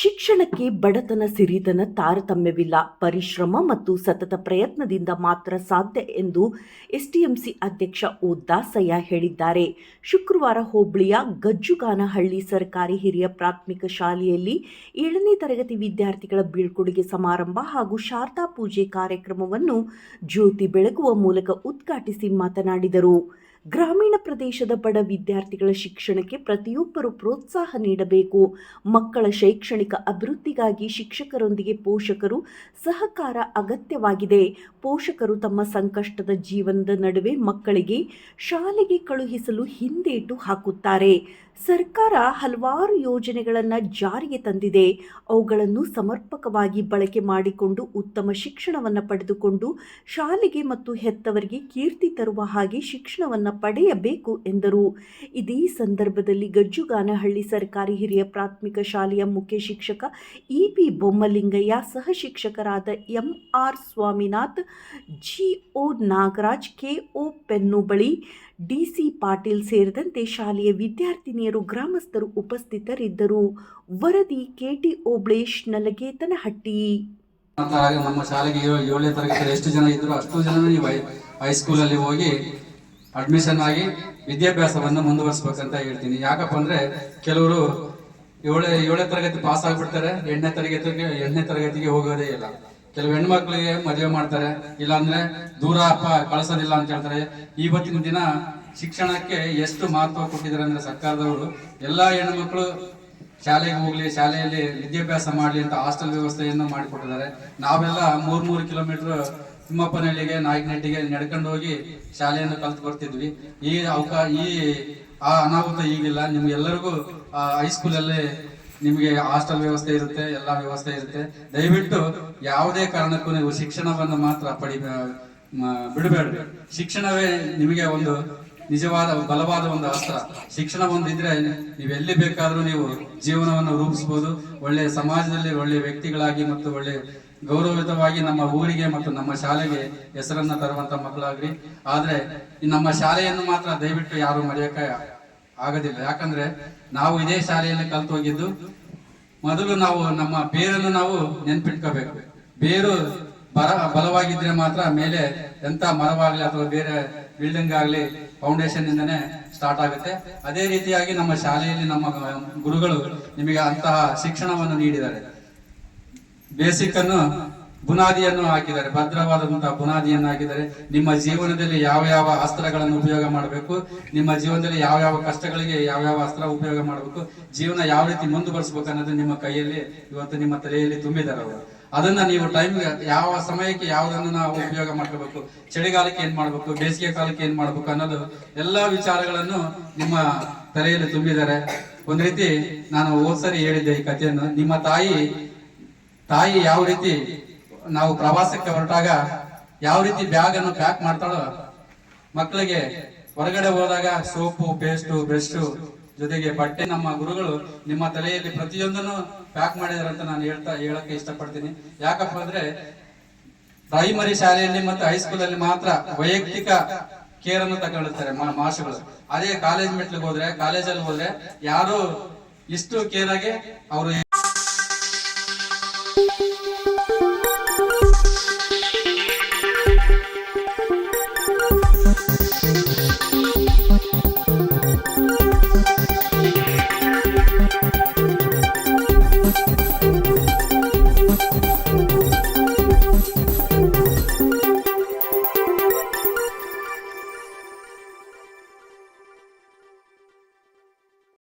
ಶಿಕ್ಷಣಕ್ಕೆ ಬಡತನ ಸಿರಿತನ ತಾರತಮ್ಯವಿಲ್ಲ. ಪರಿಶ್ರಮ ಮತ್ತು ಸತತ ಪ್ರಯತ್ನದಿಂದ ಮಾತ್ರ ಸಾಧ್ಯ ಎಂದು ಎಸ್ಟಿಎಂಸಿ ಅಧ್ಯಕ್ಷ ಓ ದಾಸಯ್ಯ ಹೇಳಿದ್ದಾರೆ. ಶುಕ್ರವಾರ ಹೋಬಳಿಯ ಗಜ್ಜುಗಾನಹಳ್ಳಿ ಸರ್ಕಾರಿ ಹಿರಿಯ ಪ್ರಾಥಮಿಕ ಶಾಲೆಯಲ್ಲಿ ಏಳನೇ ತರಗತಿ ವಿದ್ಯಾರ್ಥಿಗಳ ಬೀಳ್ಕೊಡುಗೆ ಸಮಾರಂಭ ಹಾಗೂ ಶಾರದಾ ಪೂಜೆ ಕಾರ್ಯಕ್ರಮವನ್ನು ಜ್ಯೋತಿ ಬೆಳಗುವ ಮೂಲಕ ಉದ್ಘಾಟಿಸಿ ಮಾತನಾಡಿದರು. ಗ್ರಾಮೀಣ ಪ್ರದೇಶದ ಬಡ ವಿದ್ಯಾರ್ಥಿಗಳ ಶಿಕ್ಷಣಕ್ಕೆ ಪ್ರತಿಯೊಬ್ಬರು ಪ್ರೋತ್ಸಾಹ ನೀಡಬೇಕು. ಮಕ್ಕಳ ಶೈಕ್ಷಣಿಕ ಅಭಿವೃದ್ಧಿಗಾಗಿ ಶಿಕ್ಷಕರೊಂದಿಗೆ ಪೋಷಕರು ಸಹಕಾರ ಅಗತ್ಯವಾಗಿದೆ. ಪೋಷಕರು ತಮ್ಮ ಸಂಕಷ್ಟದ ಜೀವನದ ನಡುವೆ ಮಕ್ಕಳಿಗೆ ಶಾಲೆಗೆ ಕಳುಹಿಸಲು ಹಿಂದೇಟು ಹಾಕುತ್ತಾರೆ. ಸರ್ಕಾರ ಹಲವಾರು ಯೋಜನೆಗಳನ್ನು ಜಾರಿಗೆ ತಂದಿದೆ. ಅವುಗಳನ್ನು ಸಮರ್ಪಕವಾಗಿ ಬಳಕೆ ಮಾಡಿಕೊಂಡು ಉತ್ತಮ ಶಿಕ್ಷಣವನ್ನು ಪಡೆದುಕೊಂಡು ಶಾಲೆಗೆ ಮತ್ತು ಹೆತ್ತವರಿಗೆ ಕೀರ್ತಿ ತರುವ ಹಾಗೆ ಶಿಕ್ಷಣವನ್ನು ಪಡೆಯಬೇಕು ಎಂದರು. ಇದೇ ಸಂದರ್ಭದಲ್ಲಿ ಗಜ್ಜುಗಾನಹಳ್ಳಿ ಸರ್ಕಾರಿ ಹಿರಿಯ ಪ್ರಾಥಮಿಕ ಶಾಲೆಯ ಮುಖ್ಯ ಶಿಕ್ಷಕ ಇ ಪಿ ಬೊಮ್ಮಲಿಂಗಯ್ಯ, ಸಹ ಶಿಕ್ಷಕರಾದ M R Swaminath G Nagaraj K O Pennubali, DC Patil ಸೇರಿದಂತೆ ಶಾಲೆಯ ವಿದ್ಯಾರ್ಥಿನಿಯರು ಗ್ರಾಮಸ್ಥರು ಉಪಸ್ಥಿತರಿದ್ದರು. ವರದಿ ಕೆಟಿ ಓಬ್ಳೇಶ್, ನಲಗೇತನಹಟ್ಟಿ. ನಮ್ಮ ಶಾಲೆಗೆ ಏಳು- ಏಳನೇ ತರಗತಿ ಎಷ್ಟು ಜನ ಇದ್ರು ಅಷ್ಟು ಜನ ಹೈಸ್ಕೂಲಲ್ಲಿ ಹೋಗಿ ಅಡ್ಮಿಷನ್ ಆಗಿ ವಿದ್ಯಾಭ್ಯಾಸವನ್ನು ಮುಂದುವರಿಸ್ಬೇಕಂತ ಹೇಳ್ತೀನಿ. ಯಾಕಪ್ಪ ಅಂದ್ರೆ ಕೆಲವರು ಏಳೇ, ಏಳನೇ ತರಗತಿ ಪಾಸ್ ಆಗ್ಬಿಡ್ತಾರೆ, ಎಂಟನೇ ತರಗತಿಗೆ ಎಂಟನೇ ತರಗತಿಗೆ ಹೋಗೋದೇ ಇಲ್ಲ. ಕೆಲವು ಹೆಣ್ಮಕ್ಳಿಗೆ ಮದುವೆ ಮಾಡ್ತಾರೆ, ಇಲ್ಲಾಂದ್ರೆ ದೂರ ಅಪ್ಪ ಕಳ್ಸೋದಿಲ್ಲ ಅಂತ ಹೇಳ್ತಾರೆ. ಇವತ್ತಿನ ದಿನ ಶಿಕ್ಷಣಕ್ಕೆ ಎಷ್ಟು ಮಹತ್ವ ಕೊಟ್ಟಿದ್ದಾರೆ ಅಂದ್ರೆ ಸರ್ಕಾರದವರು, ಎಲ್ಲಾ ಹೆಣ್ಮಕ್ಳು ಶಾಲೆಗೆ ಹೋಗ್ಲಿ, ಶಾಲೆಯಲ್ಲಿ ವಿದ್ಯಾಭ್ಯಾಸ ಮಾಡಲಿ ಅಂತ ಹಾಸ್ಟೆಲ್ ವ್ಯವಸ್ಥೆಯನ್ನು ಮಾಡಿಕೊಟ್ಟಿದ್ದಾರೆ. ನಾವೆಲ್ಲ ಮೂರ್ ಮೂರು ಕಿಲೋಮೀಟರ್ ತಿಮ್ಮಪ್ಪನಹಳ್ಳಿಗೆ, ನಾಯಕನಹಟ್ಟಿಗೆ ನಡ್ಕೊಂಡು ಹೋಗಿ ಶಾಲೆಯನ್ನು ಕಲ್ತು ಬರ್ತಿದ್ವಿ ಈ ಅವಕಾ, ಈ ಆ ಅನಾಹುತ ಈಗಿಲ್ಲ. ನಿಮ್ಗೆಲ್ಲರಿಗೂ ಹೈಸ್ಕೂಲಲ್ಲಿ ನಿಮಗೆ ಹಾಸ್ಟೆಲ್ ವ್ಯವಸ್ಥೆ ಇರುತ್ತೆ, ಎಲ್ಲ ವ್ಯವಸ್ಥೆ ಇರುತ್ತೆ. ದಯವಿಟ್ಟು ಯಾವುದೇ ಕಾರಣಕ್ಕೂ ನೀವು ಶಿಕ್ಷಣವನ್ನು ಮಾತ್ರ ಪಡಿ ಬಿಡಬೇಡ ಶಿಕ್ಷಣವೇ ನಿಮಗೆ ಒಂದು ನಿಜವಾದ, ಬಲವಾದ ಒಂದು ಅಸ್ತ್ರ. ಶಿಕ್ಷಣ ಒಂದಿದ್ರೆ ನೀವು ಎಲ್ಲಿ ಬೇಕಾದರೂ ನೀವು ಜೀವನವನ್ನು ರೂಪಿಸಬಹುದು ಒಳ್ಳೆ ಸಮಾಜದಲ್ಲಿ ಒಳ್ಳೆ ವ್ಯಕ್ತಿಗಳಾಗಿ ಮತ್ತು ಒಳ್ಳೆ ಗೌರವಿತವಾಗಿ ನಮ್ಮ ಊರಿಗೆ ಮತ್ತು ನಮ್ಮ ಶಾಲೆಗೆ ಹೆಸರನ್ನ ತರುವಂತ ಮಕ್ಕಳಾಗ್ರಿ. ಆದ್ರೆ ನಮ್ಮ ಶಾಲೆಯನ್ನು ಮಾತ್ರ ದಯವಿಟ್ಟು ಯಾರು ಮರೆಯಕ ಆಗೋದಿಲ್ಲ. ಯಾಕಂದ್ರೆ ನಾವು ಇದೇ ಶಾಲೆಯಲ್ಲಿ ಕಲ್ತು ಹೋಗಿದ್ದು, ಮೊದಲು ನಾವು ನಮ್ಮ ಬೇರನ್ನು ನಾವು ನೆನ್ಪಿಟ್ಕೋಬೇಕು. ಬೇರು ಬರ, ಬಲವಾಗಿದ್ರೆ ಮಾತ್ರ ಮೇಲೆ ಎಂತ ಮರವಾಗ್ಲಿ ಅಥವಾ ಬೇರೆ ಬಿಲ್ಡಿಂಗ್ ಆಗ್ಲಿ ಫೌಂಡೇಶನ್ ಇಂದನೇ ಸ್ಟಾರ್ಟ್ ಆಗುತ್ತೆ. ಅದೇ ರೀತಿಯಾಗಿ ನಮ್ಮ ಶಾಲೆಯಲ್ಲಿ ನಮ್ಮ ಗುರುಗಳು ನಿಮಗೆ ಅಂತಹ ಶಿಕ್ಷಣವನ್ನು ನೀಡಿದ್ದಾರೆ. ಬೇಸಿಕ್ ಅನ್ನು ಬುನಾದಿಯನ್ನು ಹಾಕಿದ್ದಾರೆ, ಭದ್ರವಾದಂತಹ ಬುನಾದಿಯನ್ನು ಹಾಕಿದ್ದಾರೆ. ನಿಮ್ಮ ಜೀವನದಲ್ಲಿ ಯಾವ ಯಾವ ಅಸ್ತ್ರಗಳನ್ನು ಉಪಯೋಗ ಮಾಡಬೇಕು? ನಿಮ್ಮ ಜೀವನದಲ್ಲಿ ಯಾವ ಯಾವ ಕಷ್ಟಗಳಿಗೆ ಯಾವ ಯಾವ ಅಸ್ತ್ರ ಉಪಯೋಗ ಮಾಡಬೇಕು? ಜೀವನ ಯಾವ ರೀತಿ ಮುಂದುವರಿಸಬೇಕು ಅನ್ನೋದು ನಿಮ್ಮ ಕೈಯಲ್ಲಿ ಇವತ್ತು ನಿಮ್ಮ ತಲೆಯಲ್ಲಿ ತುಂಬಿದ್ದಾರೆ ಅವರು. ಅದನ್ನ ನೀವು ಟೈಮ್ ಯಾವ ಸಮಯಕ್ಕೆ ಯಾವುದನ್ನು ನಾವು ಉಪಯೋಗ ಮಾಡ್ಕೋಬೇಕು? ಚಳಿಗಾಲಕ್ಕೆ ಏನ್ ಮಾಡ್ಬೇಕು? ಬೇಸಿಗೆ ಕಾಲಕ್ಕೆ ಏನ್ ಮಾಡ್ಬೇಕು ಅನ್ನೋದು ಎಲ್ಲಾ ವಿಚಾರಗಳನ್ನು ನಿಮ್ಮ ತಲೆಯಲ್ಲಿ ತುಂಬಿದ್ದಾರೆ. ಒಂದ್ ರೀತಿ ನಾನು ಹೋದ್ಸರಿ ಹೇಳಿದ್ದೆ ಈ ಕಥೆಯನ್ನು. ನಿಮ್ಮ ತಾಯಿ ತಾಯಿ ಯಾವ ರೀತಿ ನಾವು ಪ್ರವಾಸಕ್ಕೆ ಹೊರಟಾಗ ಯಾವ ರೀತಿ ಬ್ಯಾಗ್ ಅನ್ನು ಪ್ಯಾಕ್ ಮಾಡ್ತಾಳೋ, ಮಕ್ಕಳಿಗೆ ಹೊರಗಡೆ ಹೋದಾಗ ಸೋಪು ಪೇಸ್ಟು ಬ್ರಷ್ ಜೊತೆಗೆ ಬಟ್ಟೆ ನಮ್ಮ ಗುರುಗಳು ನಿಮ್ಮ ತಲೆಯಲ್ಲಿ ಪ್ರತಿಯೊಂದನ್ನು ಪ್ಯಾಕ್ ಮಾಡಿದಾರೆ ಅಂತ ನಾನು ಹೇಳ್ತಾ, ಹೇಳಕ್ಕೆ ಇಷ್ಟಪಡ್ತೀನಿ. ಯಾಕಪ್ಪ ಅಂದ್ರೆ ಪ್ರೈಮರಿ ಶಾಲೆಯಲ್ಲಿ ಮತ್ತು ಹೈಸ್ಕೂಲ್ ಅಲ್ಲಿ ಮಾತ್ರ ವೈಯಕ್ತಿಕ ಕೇರ್ ಅನ್ನು ತಗೊಳ್ತಾರೆ ಮಾಸ್ಟರ್ಗಳು ಅದೇ ಕಾಲೇಜ್ ಮೆಟ್ಲಿಗೆ ಹೋದ್ರೆ ಕಾಲೇಜಲ್ಲಿ ಹೋದ್ರೆ ಯಾರು ಇಷ್ಟು ಕೇರ್ ಆಗಿ ಅವರು thank you